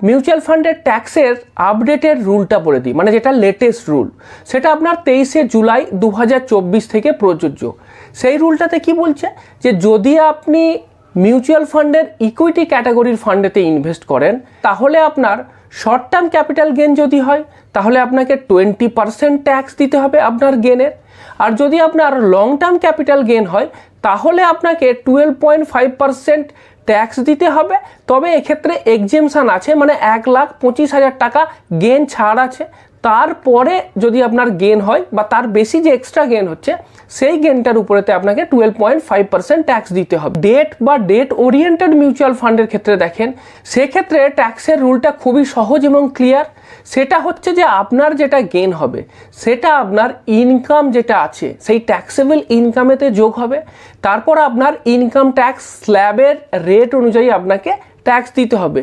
Mutual ফান্ডের ট্যাক্সের আপডেটের রুলটা বলে দিই মানে যেটা লেটেস্ট রুল সেটা আপনার তেইশে জুলাই দু হাজার চব্বিশ থেকে প্রযোজ্য। সেই রুলটাতে কি বলছে? যে যদি আপনি মিউচুয়াল ফান্ডের ইকুইটি ক্যাটাগরির ফান্ডেতে ইনভেস্ট করেন, তাহলে আপনার শর্ট টার্ম ক্যাপিটাল গেন যদি হয়, তাহলে আপনাকে টোয়েন্টি পার্সেন্ট ট্যাক্স দিতে হবে আপনার গেনের আর যদি আপনার লং টার্ম ক্যাপিটাল গেন হয়, তাহলে আপনাকে twelve point five percent tax দিতে হবে, তবে এক্ষেত্রে এক্সেমশন আছে মানে এক লাখ পঁচিশ হাজার টাকা গেন ছাড় আছে। তারপরে যদি আপনার গেন হয় বা তার বেশি যে এক্সট্রা গেন হচ্ছে, সেই গেনটার উপরেতে আপনাকে twelve point five percent tax দিতে হবে। ডেট বা ডেট ওরিয়েন্টেড মিউচুয়াল ফান্ডের ক্ষেত্রে দেখেন, সেক্ষেত্রে ট্যাক্সের রুলটা খুবই সহজ এবং ক্লিয়ার সেটা হচ্ছে যে আপনার যেটা গেন হবে, সেটা আপনার ইনকাম যেটা আছে, সেই ট্যাক্সেবল ইনকামেতে যোগ হবে। তারপর আপনার ইনকাম ট্যাক্স স্ল্যাবের রেট অনুযায়ী আপনাকে ট্যাক্স দিতে হবে।